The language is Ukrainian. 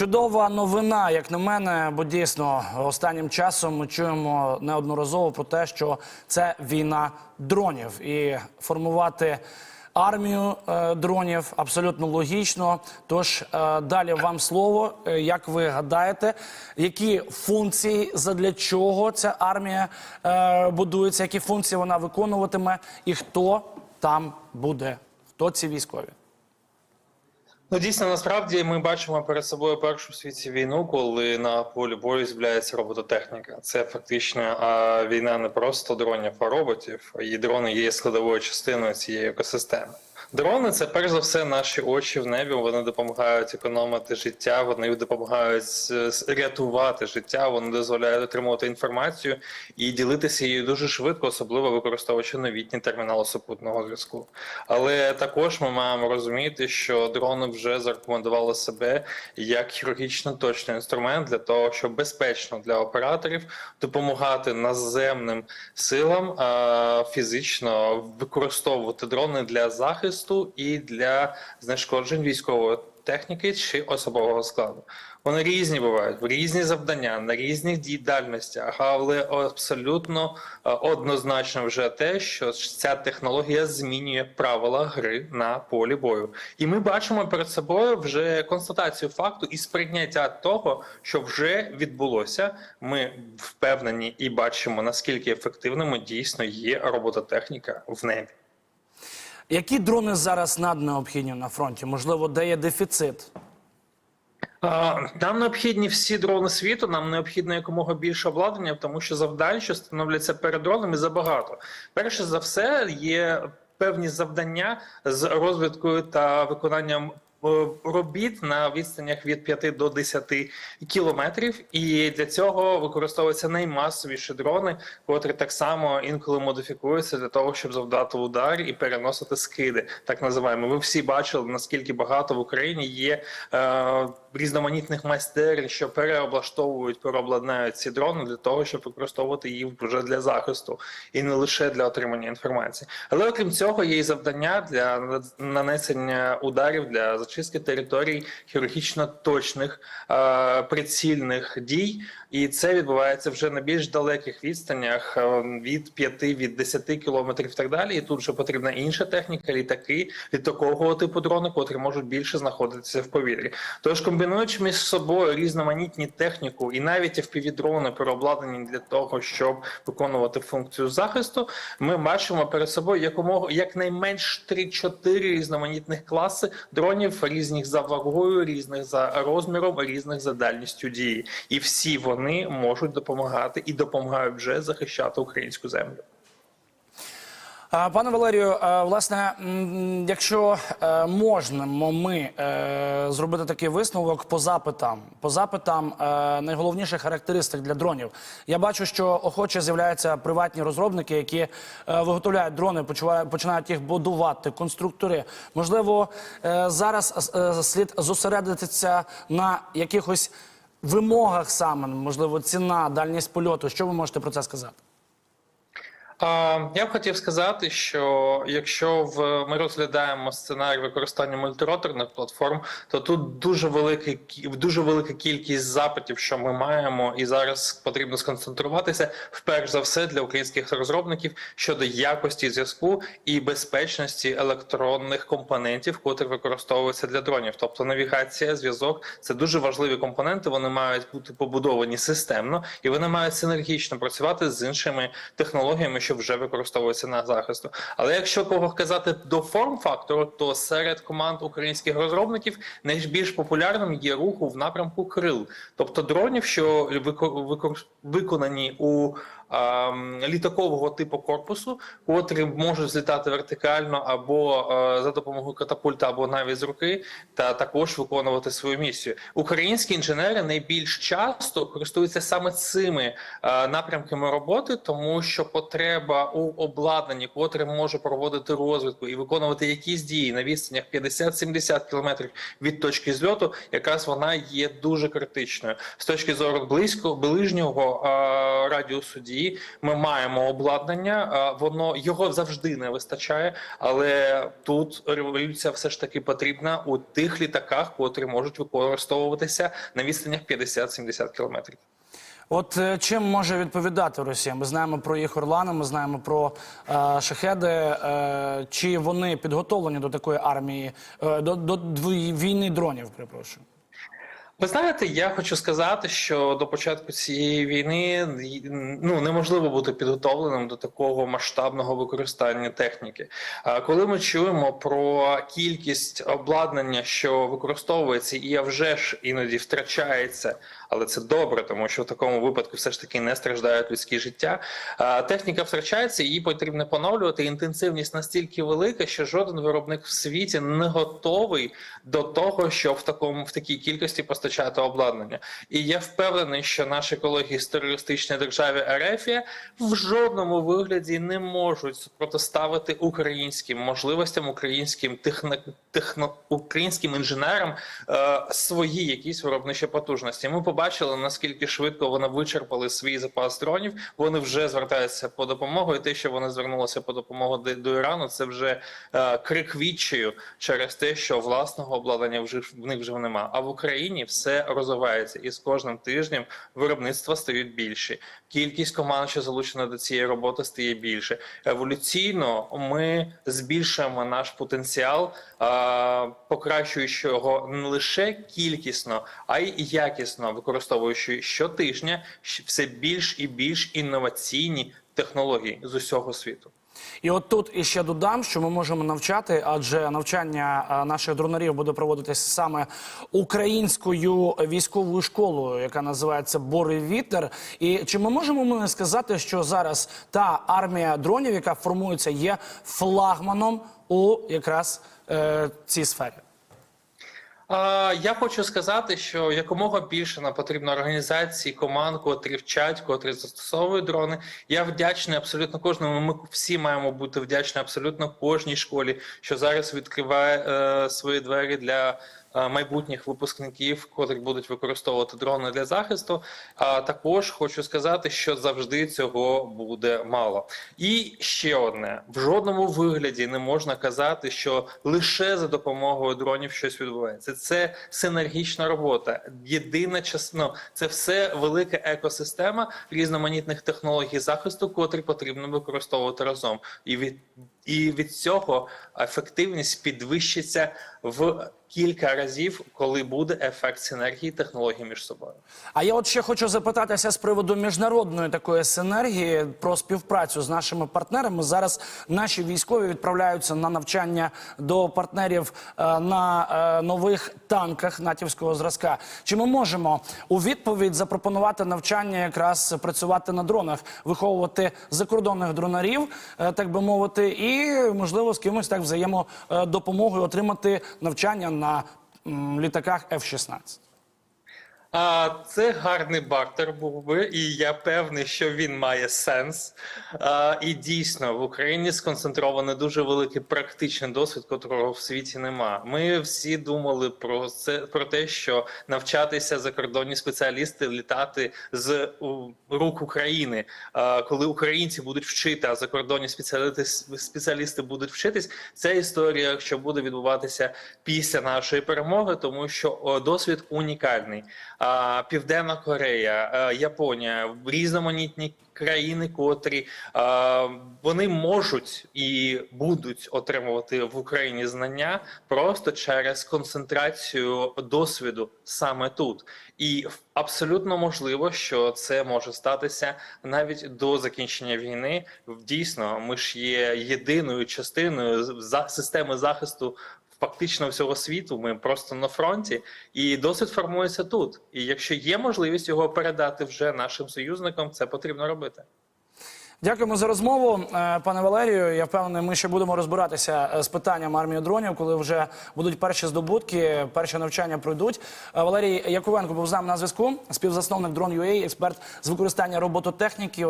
Чудова новина, як на мене, бо дійсно останнім часом ми чуємо неодноразово про те, що це війна дронів, і формувати армію е, дронів абсолютно логічно. Тож е, далі вам слово. Е, Як ви гадаєте, які функції задля чого ця армія е, будується, які функції вона виконуватиме, і хто там буде? Хто ці військові? Ну, дійсно, насправді ми бачимо перед собою першу в світі війну, коли на полі бою з'являється робототехніка. Це фактично а, війна не просто дронів, а роботів. І дрони є складовою частиною цієї екосистеми. Дрони це перш за все наші очі в небі. Вони допомагають економити життя, вони допомагають рятувати життя, вони дозволяють отримувати інформацію і ділитися її дуже швидко, особливо використовуючи новітні термінали супутного зв'язку. Але також ми маємо розуміти, що дрони вже зарекомендували себе як хірургічно точний інструмент для того, щоб безпечно для операторів допомагати наземним силам фізично використовувати дрони для захисту і для знешкоджень військової техніки чи особового складу. Вони різні бувають, різні завдання на різних дій дальностях, але абсолютно е, однозначно вже те, що ця технологія змінює правила гри на полі бою. І ми бачимо перед собою вже констатацію факту і сприйняття того, що вже відбулося. Ми впевнені і бачимо наскільки ефективними дійсно є робототехніка в небі. Які дрони зараз наднеобхідні на фронті? Можливо, де є дефіцит? Нам необхідні всі дрони світу, нам необхідно якомога більше обладнання, тому що завдань, що становляться перед дронами, забагато. Перше за все, є певні завдання з розвідкою та виконанням. Е, Робіт на відстанях від 5 до 10 кілометрів, і для цього використовуються наймасовіші дрони, котрі так само інколи модифікуються для того, щоб завдати удар і переносити скиди. Так називаємо. Ви всі бачили наскільки багато в Україні є е, різноманітних майстерень, що переоблаштовують, переобладнають ці дрони для того, щоб використовувати їх вже для захисту і не лише для отримання інформації. Але окрім цього, є і завдання для нанесення ударів для зачистки територій хірургічно точних е, прицільних дій. І це відбувається вже на більш далеких відстанях е, від 5, від 10 кілометрів і так далі. І тут вже потрібна інша техніка, літаки, літакового типу дрони, котрі можуть більше знаходитися в повітрі. Тож комбінуючи між собою різноманітні техніку і навіть FPV-дрони переобладнані для того, щоб виконувати функцію захисту, ми бачимо перед собою якомога якнайменш 3-4 різноманітних класи дронів, різних за вагою, різних за розміром, різних за дальністю дії, і всі вони можуть допомагати і допомагають вже захищати українську землю. Пане Валерію, власне, якщо е, можемо ми е, зробити такий висновок по запитам, по запитам е, найголовніших характеристик для дронів, я бачу, що охоче з'являються приватні розробники, які виготовляють дрони, починають їх будувати, конструктори. Можливо, зараз слід зосередитися на якихось вимогах саме, можливо, ціна, дальність польоту. Що ви можете про це сказати? Я б хотів сказати, що якщо в ми розглядаємо сценарій використання мультироторних платформ, то тут дуже велика дуже велика кількість запитів, що ми маємо, і зараз потрібно сконцентруватися вперше за все для українських розробників щодо якості зв'язку і безпечності електронних компонентів, котрі використовуються для дронів. Тобто навігація, зв'язок це дуже важливі компоненти. Вони мають бути побудовані системно і вони мають синергічно працювати з іншими технологіями, що вже використовується на захисту. Але якщо кого казати до форм-фактору, то серед команд українських розробників найбільш популярним є руху в напрямку крил, тобто дронів, що виконані у літакового типу корпусу, котрі можуть злітати вертикально або е, за допомогою катапульта, або навіть з руки, та також виконувати свою місію. Українські інженери найбільш часто користуються саме цими е, напрямками роботи, тому що потреба у обладнанні, котре може проводити розвідку і виконувати якісь дії на відстанях 50-70 кілометрів від точки зльоту, якраз вона є дуже критичною з точки зору близько ближнього е, радіусу дії. Передовій. Ми маємо обладнання, воно його завжди не вистачає, але тут революція все ж таки потрібна у тих літаках, котрі можуть використовуватися на відстанях 50-70 кілометрів. От е, чим може відповідати Росія? Ми знаємо про їх орлани, ми знаємо про е, шахеди. Е, чи вони підготовлені до такої армії, е, до, до війни дронів? Перепрошую. Ви знаєте, я хочу сказати, що до початку цієї війни ну неможливо бути підготовленим до такого масштабного використання техніки. А коли ми чуємо про кількість обладнання, що використовується, і вже ж іноді втрачається, але це добре, тому що в такому випадку все ж таки не страждають людські життя. Техніка втрачається, її потрібно поновлювати. Інтенсивність настільки велика, що жоден виробник в світі не готовий до того, щоб в такому в такій кількості постачати обладнання. І я впевнений, що наші колеги з терористичної держави Ерефія в жодному вигляді не можуть протиставити українським можливостям, українським техно, техно українським інженерам е, свої якісь виробничі потужності. Ми побачили наскільки швидко вони вичерпали свій запас дронів. Вони вже звертаються по допомогу. І те, що вони звернулися по допомогу до, Ірану, це вже е, крик відчаю через те, що власного обладнання вже в них вже нема. А в Україні все розвивається, і з кожним тижнем виробництва стають більші. Кількість команд, що залучена до цієї роботи, стає більше. Еволюційно ми збільшуємо наш потенціал, а, покращуючи його не лише кількісно, а й якісно, використовуючи щотижня все більш і більш інноваційні технології з усього світу. І от тут іще додам, що ми можемо навчати, адже навчання е, наших дронарів буде проводитися саме українською військовою школою, яка називається Бори Вітер. І чи ми можемо ми сказати, що зараз та армія дронів, яка формується, є флагманом у якраз е, цій сфері? Я хочу сказати, що якомога більше нам потрібно організації, команд, котрі вчать, котрі застосовують дрони. Я вдячний абсолютно кожному. Ми всі маємо бути вдячні абсолютно кожній школі, що зараз відкриває е, свої двері для. Е, Майбутніх випускників, котрі будуть використовувати дрони для захисту. А також хочу сказати, що завжди цього буде мало. І ще одне: в жодному вигляді не можна казати, що лише за допомогою дронів щось відбувається. Це синергічна робота. Єдина часно, це все велика екосистема різноманітних технологій захисту, котрі потрібно використовувати разом. І від і від цього ефективність підвищиться в кілька разів, коли буде ефект синергії технологій між собою. А я от ще хочу запитатися з приводу міжнародної такої синергії про співпрацю з нашими партнерами. Зараз наші військові відправляються на навчання до партнерів е, на е, нових танках натівського зразка. Чи ми можемо у відповідь запропонувати навчання якраз працювати на дронах, виховувати закордонних дронарів, е, так би мовити, і можливо з кимось так взаємодопомогою отримати навчання на літаках F-16? А це гарний бартер був би, і я певний, що він має сенс. А, і дійсно в Україні сконцентрований дуже великий практичний досвід, котрого в світі нема. Ми всі думали про це про те, що навчатися закордонні спеціалісти літати з рук України, а, коли українці будуть вчити, а закордонні спеціалісти спеціалісти будуть вчитись. Ця історія, що буде відбуватися після нашої перемоги, тому що досвід унікальний. Південна Корея, е, Японія, різноманітні країни, котрі е, вони можуть і будуть отримувати в Україні знання просто через концентрацію досвіду саме тут. І абсолютно можливо, що це може статися навіть до закінчення війни. Дійсно, ми ж є єдиною частиною за системи захисту фактично всього світу. Ми просто на фронті, і досвід формується тут. І якщо є можливість його передати вже нашим союзникам, це потрібно робити. Дякуємо за розмову, е, пане Валерію. Я впевнений, ми ще будемо розбиратися е, з питанням армії дронів, коли вже будуть перші здобутки, перші навчання пройдуть. Е, Валерій Яковенко був з нами на зв'язку, співзасновник Drone.ua, експерт з використання робототехніки.